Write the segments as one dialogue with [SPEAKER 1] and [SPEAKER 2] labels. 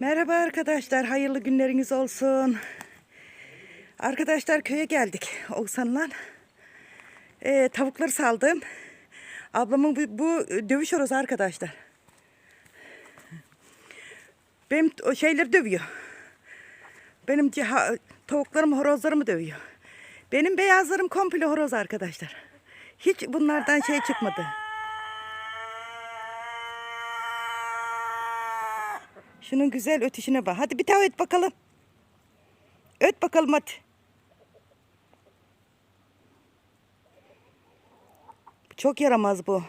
[SPEAKER 1] Merhaba arkadaşlar, hayırlı günleriniz olsun. Arkadaşlar köye geldik Oğuzhan'la. Ee, tavukları saldım. Ablamın bu, bu dövüş horozu arkadaşlar. Benim o şeyleri dövüyor. Benim ciha, tavuklarım horozlarımı dövüyor. Benim beyazlarım komple horoz arkadaşlar. Hiç bunlardan şey çıkmadı. Şunun güzel ötüşüne bak. Hadi bir daha öt bakalım. Öt bakalım hadi. Çok yaramaz bu.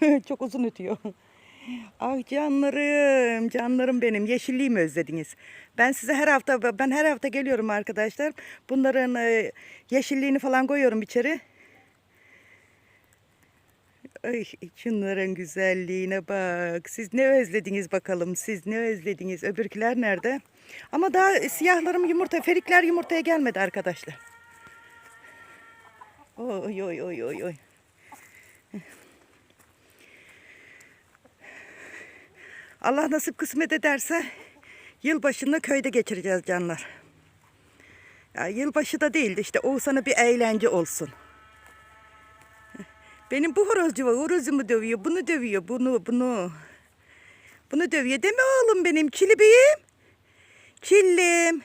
[SPEAKER 1] Çok uzun ötüyor. Ah canlarım, canlarım benim. Yeşilliği mi özlediniz? Ben size her hafta ben her hafta geliyorum arkadaşlar. Bunların e, yeşilliğini falan koyuyorum içeri. Ay şunların güzelliğine bak. Siz ne özlediniz bakalım? Siz ne özlediniz? Öbürküler nerede? Ama daha siyahlarım yumurta, ferikler yumurtaya gelmedi arkadaşlar. Oy oy oy oy oy. Allah nasip kısmet ederse yılbaşını köyde geçireceğiz canlar. Ya yılbaşı da değildi işte Oğuzhan'a bir eğlence olsun. Benim bu horozcu var. Horozumu dövüyor. Bunu dövüyor. Bunu, bunu. Bunu dövüyor. Deme oğlum benim. Çilibeğim. Çillim.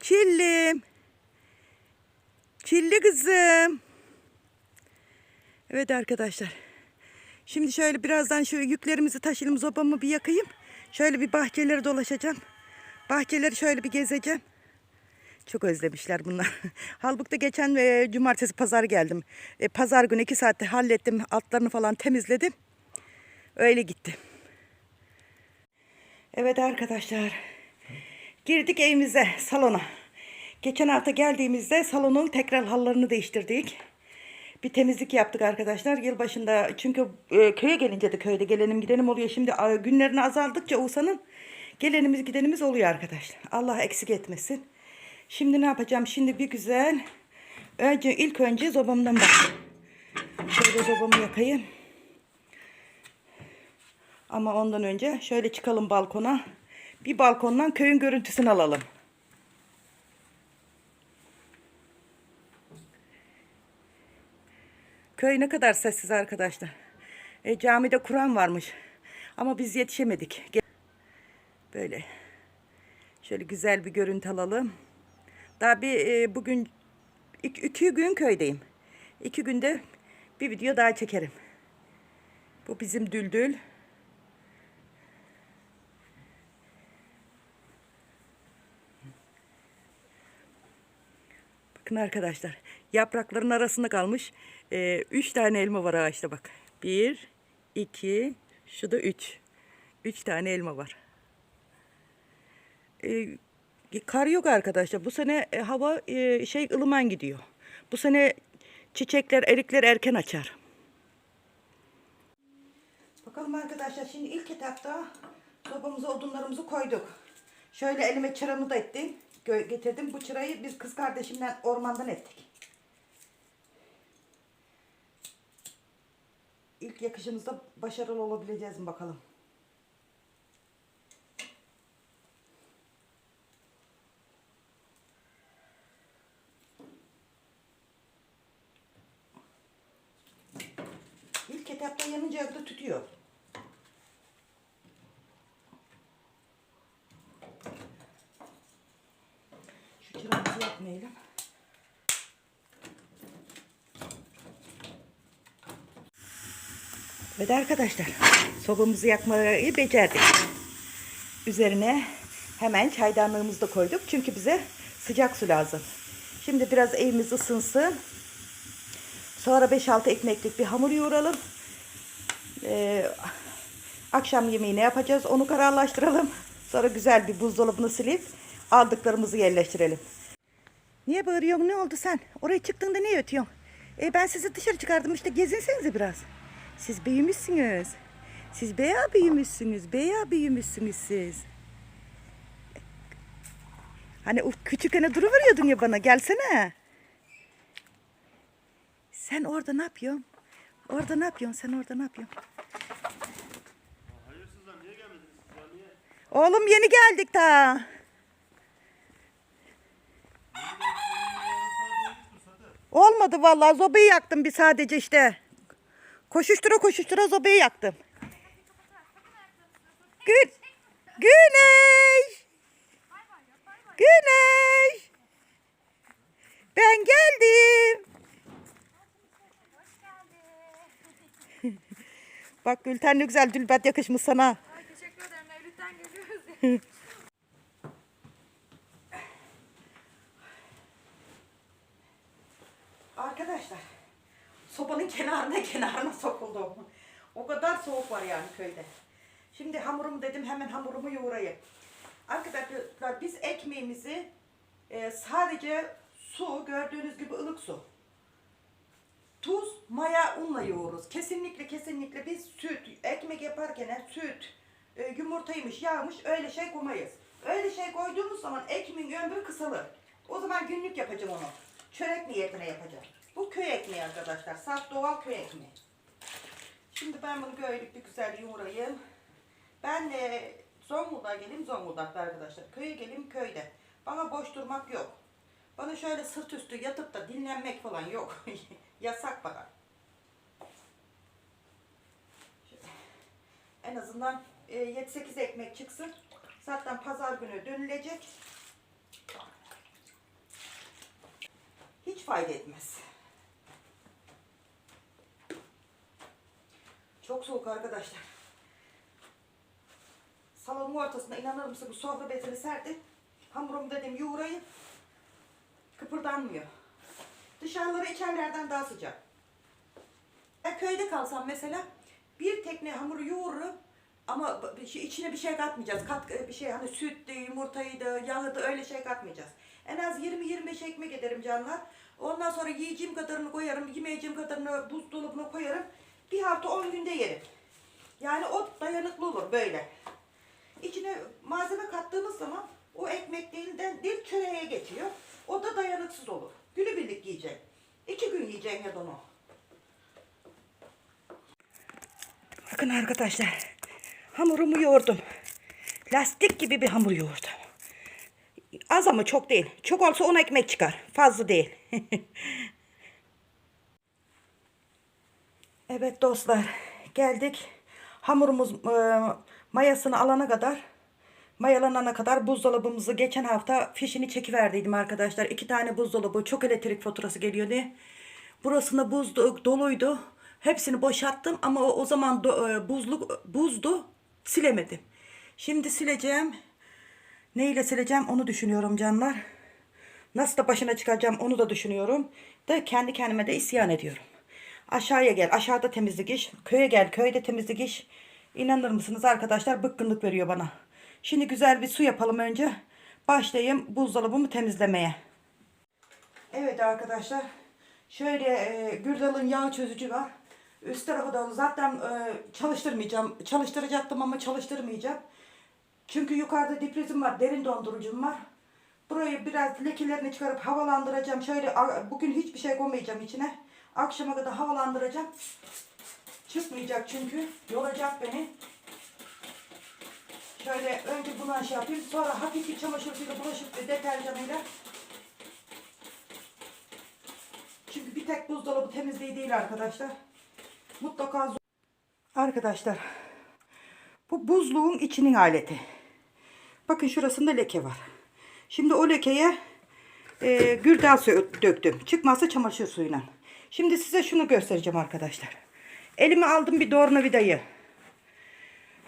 [SPEAKER 1] Çillim. Çilli kızım. Evet arkadaşlar. Şimdi şöyle birazdan şu yüklerimizi taşıyalım. Zobamı bir yakayım. Şöyle bir bahçeleri dolaşacağım. Bahçeleri şöyle bir gezeceğim. Çok özlemişler bunlar. Halbuki geçen e, cumartesi pazar geldim. E, pazar günü iki saatte hallettim. Altlarını falan temizledim. Öyle gitti. Evet arkadaşlar. Girdik evimize, salona. Geçen hafta geldiğimizde salonun tekrar hallarını değiştirdik. Bir temizlik yaptık arkadaşlar. Yılbaşında çünkü e, köye gelince de köyde gelenim gidenim oluyor. Şimdi e, günlerini azaldıkça Oğuzhan'ın gelenimiz gidenimiz oluyor arkadaşlar. Allah eksik etmesin. Şimdi ne yapacağım? Şimdi bir güzel önce ilk önce zobamdan bak. Şöyle zobamı yakayım. Ama ondan önce şöyle çıkalım balkona. Bir balkondan köyün görüntüsünü alalım. Köy ne kadar sessiz arkadaşlar. E, camide Kur'an varmış. Ama biz yetişemedik. Böyle. Şöyle güzel bir görüntü alalım. Daha bir e, bugün iki, iki gün köydeyim. İki günde bir video daha çekerim. Bu bizim düldül. Bakın arkadaşlar yaprakların arasında kalmış e, üç tane elma var ağaçta bak. Bir, iki, şu da üç. Üç tane elma var. E, kar yok arkadaşlar. Bu sene e, hava e, şey ılıman gidiyor. Bu sene çiçekler, erikler erken açar. Bakalım arkadaşlar şimdi ilk etapta sobamıza odunlarımızı koyduk. Şöyle elime çıramı da ettim. Getirdim. Bu çırayı biz kız kardeşimle ormandan ettik. Yakışımızda başarılı olabileceğiz mi bakalım. İlk etapta yanınca da tutuyor. Şu çıramızı yapmayalım. Evet arkadaşlar, sobamızı yakmayı becerdik. Üzerine hemen çaydanlığımızı da koyduk. Çünkü bize sıcak su lazım. Şimdi biraz evimiz ısınsın. Sonra 5-6 ekmeklik bir hamur yoğuralım. Ee, akşam yemeği ne yapacağız onu kararlaştıralım. Sonra güzel bir buzdolabını silip aldıklarımızı yerleştirelim. Niye bağırıyorsun? Ne oldu sen? Oraya çıktığında niye ötüyorsun? E ben sizi dışarı çıkardım işte gezinsenize biraz. Siz büyümüşsünüz. Siz beya büyümüşsünüz. Beya büyümüşsünüz siz. Hani o küçük hani duruveriyordun ya bana gelsene. Sen orada ne yapıyorsun? Orada ne yapıyorsun? Sen orada ne yapıyorsun? Oğlum yeni geldik daha. Olmadı vallahi zobayı yaktım bir sadece işte. Koşuştura koşuştura zobayı yaktım. Gün Güneş. Güneş. Ben geldim. Bak Gülten ne güzel dülbet yakışmış sana.
[SPEAKER 2] Ay teşekkür ederim. Evlilikten geliyoruz.
[SPEAKER 1] Arkadaşlar sobanın kenarına kenarına sokuldum. O kadar soğuk var yani köyde. Şimdi hamurumu dedim hemen hamurumu yoğurayım. Arkadaşlar biz ekmeğimizi e, sadece su gördüğünüz gibi ılık su. Tuz, maya, unla yoğururuz. Kesinlikle kesinlikle biz süt, ekmek yaparken süt, e, yumurtaymış, yağmış öyle şey koymayız. Öyle şey koyduğumuz zaman ekmeğin ömrü kısalır. O zaman günlük yapacağım onu. Çörek niyetine yapacağım. Bu köy ekmeği arkadaşlar. Saf doğal köy ekmeği. Şimdi ben bunu böyle bir güzel yoğurayım. Ben e, Zonguldak'a geleyim Zonguldak'ta arkadaşlar. Köye geleyim köyde. Bana boş durmak yok. Bana şöyle sırt üstü yatıp da dinlenmek falan yok. Yasak bana. En azından e, 7-8 ekmek çıksın. Zaten pazar günü dönülecek. Hiç fayda etmez. Çok soğuk arkadaşlar. Salonun ortasında inanır mısın sofra bezini serdim. Hamurumu dedim yoğurayım. Kıpırdanmıyor. Dışarıları içerilerden daha sıcak. Ya köyde kalsam mesela bir tekne hamuru yoğururum ama şey- içine bir şey katmayacağız. Kat, bir şey hani süttü, yumurtaydı, yağıydı öyle şey katmayacağız. En az 20-25 ekmek ederim canlar. Ondan sonra yiyeceğim kadarını koyarım, yemeyeceğim kadarını buzdolabına koyarım. Bir hafta 10 günde yerim. Yani o dayanıklı olur böyle. İçine malzeme kattığımız zaman o ekmek değilden değil çöreğe geçiyor. O da dayanıksız olur. Günübirlik yiyecek. İki gün yiyeceksin ya da onu. Bakın arkadaşlar. Hamurumu yoğurdum. Lastik gibi bir hamur yoğurdum. Az ama çok değil. Çok olsa 10 ekmek çıkar. Fazla değil. evet dostlar. Geldik. Hamurumuz e, mayasını alana kadar mayalanana kadar buzdolabımızı geçen hafta fişini çekiverdiydim arkadaşlar. İki tane buzdolabı çok elektrik faturası geliyor diye. Burasında buz do- doluydu. Hepsini boşalttım ama o, o zaman do- e, buzluk buzdu. Silemedim. Şimdi sileceğim. Neyle sileceğim onu düşünüyorum canlar. Nasıl da başına çıkaracağım onu da düşünüyorum. Da kendi kendime de isyan ediyorum. Aşağıya gel. Aşağıda temizlik iş. Köye gel. Köyde temizlik iş. İnanır mısınız arkadaşlar bıkkınlık veriyor bana. Şimdi güzel bir su yapalım önce. Başlayayım buzdolabımı temizlemeye. Evet arkadaşlar. Şöyle e, Gürdal'ın yağ çözücü var. Üst tarafı da zaten e, çalıştırmayacağım. Çalıştıracaktım ama çalıştırmayacağım. Çünkü yukarıda diprizim var. Derin dondurucum var. Burayı biraz lekelerini çıkarıp havalandıracağım. Şöyle bugün hiçbir şey koymayacağım içine. Akşama kadar havalandıracağım. Çıkmayacak çünkü. Yoracak beni. Şöyle önce bunu şey yapayım. Sonra hafif bir çamaşır suyuyla bulaşık ve deterjanıyla. Çünkü bir tek buzdolabı temizliği değil arkadaşlar. Mutlaka Arkadaşlar bu buzluğun içinin aleti. Bakın şurasında leke var. Şimdi o lekeye e, gürdal suyu döktüm. Çıkmazsa çamaşır suyuyla. Şimdi size şunu göstereceğim arkadaşlar. Elime aldım bir tornavidayı.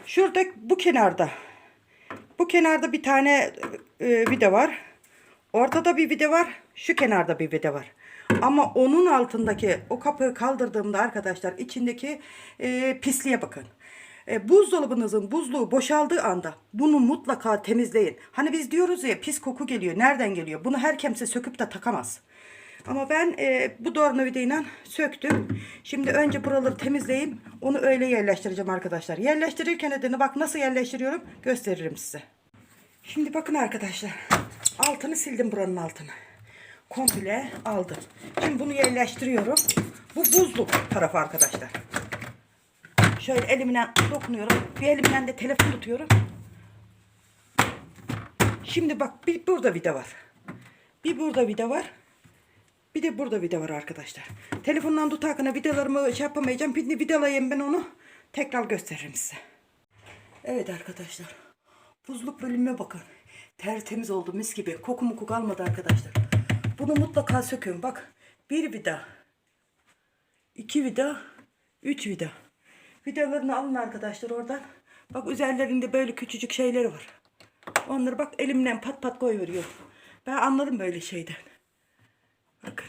[SPEAKER 1] Şurada bu kenarda. Bu kenarda bir tane e, vida var. Ortada bir vida var. Şu kenarda bir vida var. Ama onun altındaki o kapıyı kaldırdığımda arkadaşlar içindeki e, pisliğe bakın. E, buzdolabınızın buzluğu boşaldığı anda bunu mutlaka temizleyin. Hani biz diyoruz ya pis koku geliyor. Nereden geliyor? Bunu her kimse söküp de takamaz. Ama ben e, bu tornavidayla söktüm. Şimdi önce buraları temizleyeyim. Onu öyle yerleştireceğim arkadaşlar. Yerleştirirken de bak nasıl yerleştiriyorum gösteririm size. Şimdi bakın arkadaşlar. Altını sildim buranın altını. Komple aldım. Şimdi bunu yerleştiriyorum. Bu buzluk tarafı arkadaşlar. Şöyle elimle dokunuyorum. Bir elimle de telefon tutuyorum. Şimdi bak bir burada vida var. Bir burada vida var. Bir de burada vida var arkadaşlar. Telefondan tutarken vidalarımı şey yapamayacağım. De vidalayayım ben onu. Tekrar gösteririm size. Evet arkadaşlar. Buzluk bölümüne bakın. Tertemiz oldu mis gibi. Koku muku kalmadı arkadaşlar. Bunu mutlaka sökün. Bak bir vida. iki vida. Üç vida. Vidalarını alın arkadaşlar oradan. Bak üzerlerinde böyle küçücük şeyleri var. Onları bak elimden pat pat koyuveriyor. Ben anladım böyle şeyden. Bakın.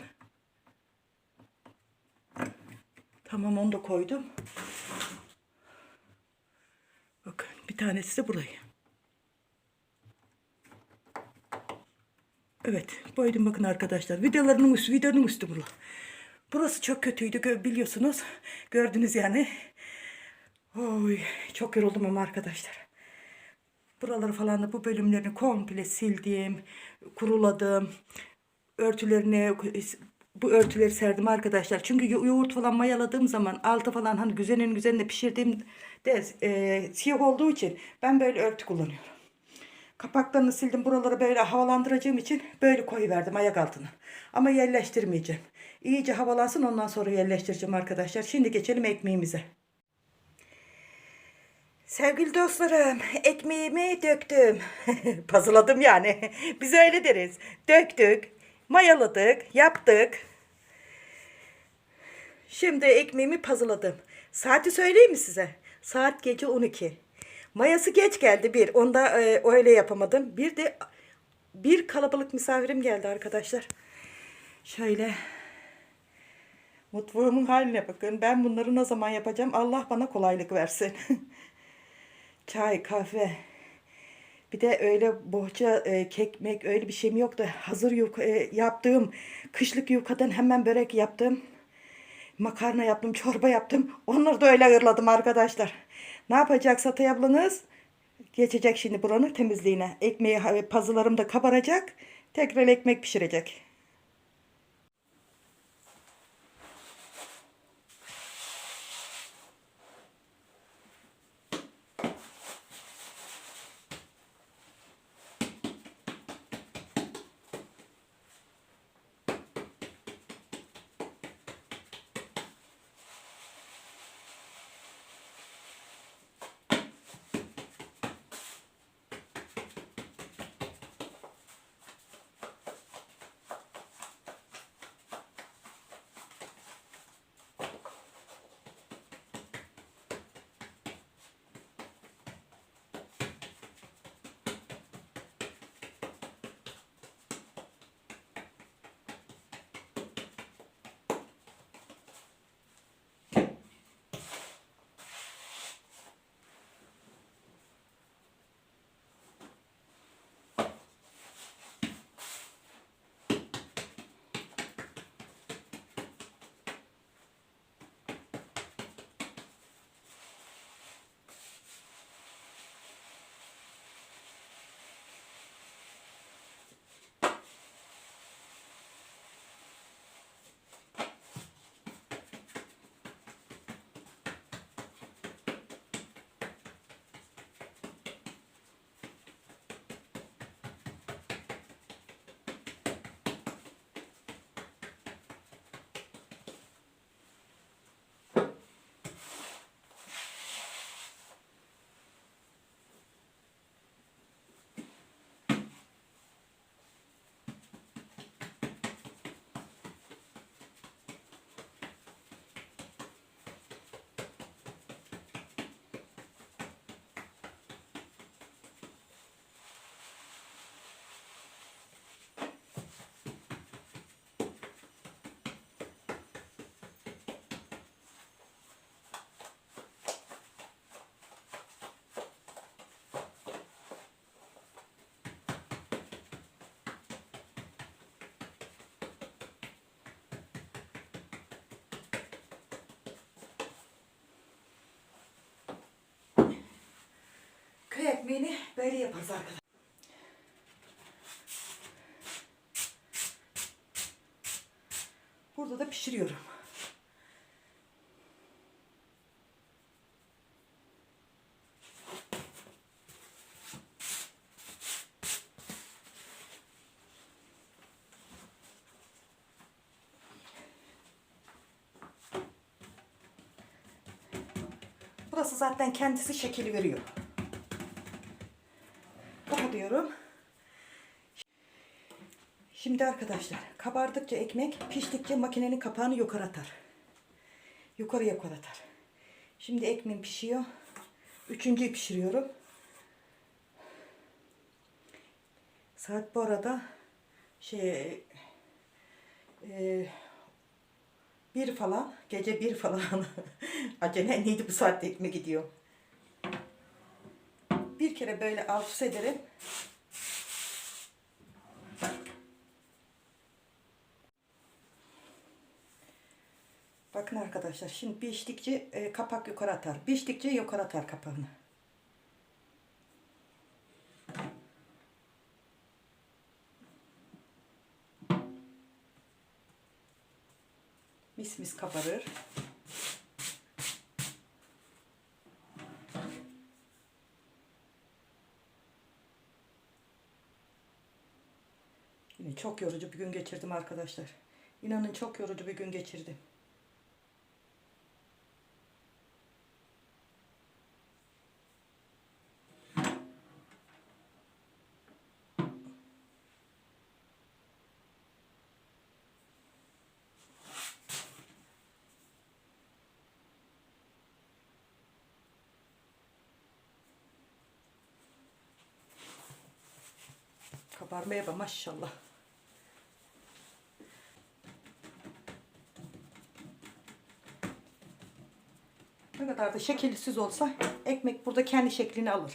[SPEAKER 1] Tamam onu da koydum. Bakın bir tanesi de burayı. Evet boydum bakın arkadaşlar. Vidalarının üstü, vidanın üstü burada. Burası çok kötüydü biliyorsunuz. Gördünüz yani. Oy çok yoruldum ama arkadaşlar. Buraları falan da bu bölümlerini komple sildim, kuruladım. Örtülerini bu örtüleri serdim arkadaşlar. Çünkü yo- yoğurt falan mayaladığım zaman altı falan hani güzelin güzelini pişirdiğim de e, siyah olduğu için ben böyle örtü kullanıyorum. Kapaklarını sildim. Buraları böyle havalandıracağım için böyle koyuverdim ayak altına. Ama yerleştirmeyeceğim. İyice havalansın ondan sonra yerleştireceğim arkadaşlar. Şimdi geçelim ekmeğimize. Sevgili dostlarım, ekmeğimi döktüm. Pazıladım yani. Biz öyle deriz. Döktük, mayaladık, yaptık. Şimdi ekmeğimi pazıladım. Saati söyleyeyim mi size? Saat gece 12. Mayası geç geldi bir. Onda e, öyle yapamadım. Bir de bir kalabalık misafirim geldi arkadaşlar. Şöyle mutfağımın haline bakın. Ben bunları ne zaman yapacağım? Allah bana kolaylık versin. Çay, kahve. Bir de öyle bohça, e, kekmek öyle bir şeyim yoktu. Hazır yufka, e, yaptığım kışlık yufkadan hemen börek yaptım. Makarna yaptım, çorba yaptım. Onları da öyle ayırladım arkadaşlar. Ne yapacak Satay ablanız? Geçecek şimdi buranın temizliğine. Ekmeği, ha- pazılarım da kabaracak. Tekrar ekmek pişirecek. ekmeğini böyle yaparız arkadaşlar. Burada da pişiriyorum. Burası zaten kendisi şekil veriyor. Diyorum. Şimdi arkadaşlar kabardıkça ekmek piştikçe makinenin kapağını yukarı atar. Yukarı yukarı atar. Şimdi ekmeğim pişiyor. Üçüncüyü pişiriyorum. Saat bu arada şey e, bir falan gece bir falan acele neydi bu saatte ekmek gidiyor. Bir kere böyle alt üst ederim. Bakın arkadaşlar şimdi piştikçe e, kapak yukarı atar. Piştikçe yukarı atar kapağını. Mis mis kabarır. Çok yorucu bir gün geçirdim arkadaşlar. İnanın çok yorucu bir gün geçirdim. Kabarmaya bak maşallah. Ne kadar da şekilsiz olsa ekmek burada kendi şeklini alır.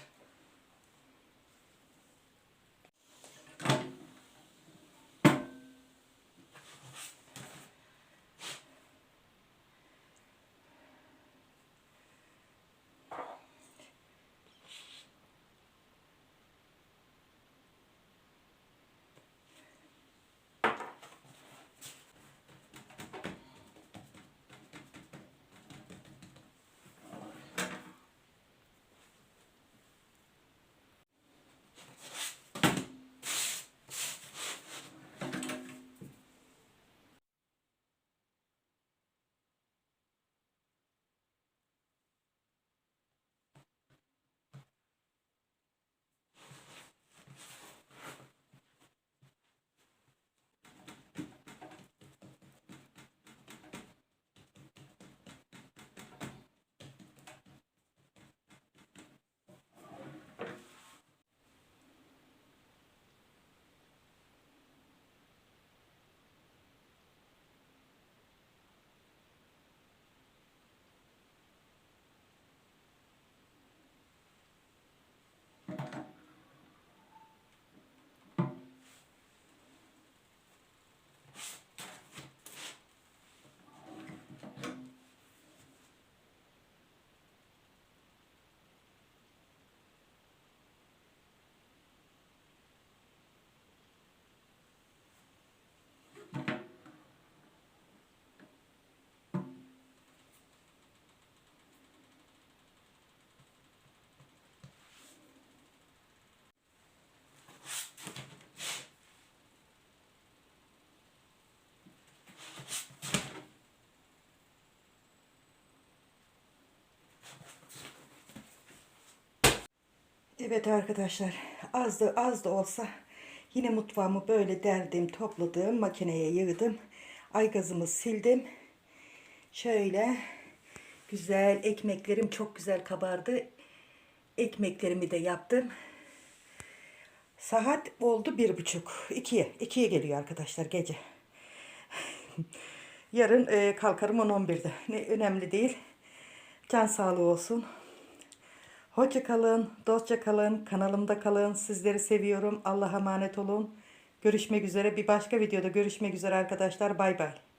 [SPEAKER 1] Evet arkadaşlar az da az da olsa yine mutfağımı böyle derdim topladım makineye yığdım. Aygazımı sildim. Şöyle güzel ekmeklerim çok güzel kabardı. Ekmeklerimi de yaptım. Saat oldu bir buçuk ikiye ikiye geliyor arkadaşlar gece. Yarın e, kalkarım 10-11'de ne önemli değil. Can sağlığı olsun Hoşça kalın, dostça kalın, kanalımda kalın. Sizleri seviyorum. Allah'a emanet olun. Görüşmek üzere. Bir başka videoda görüşmek üzere arkadaşlar. Bay bay.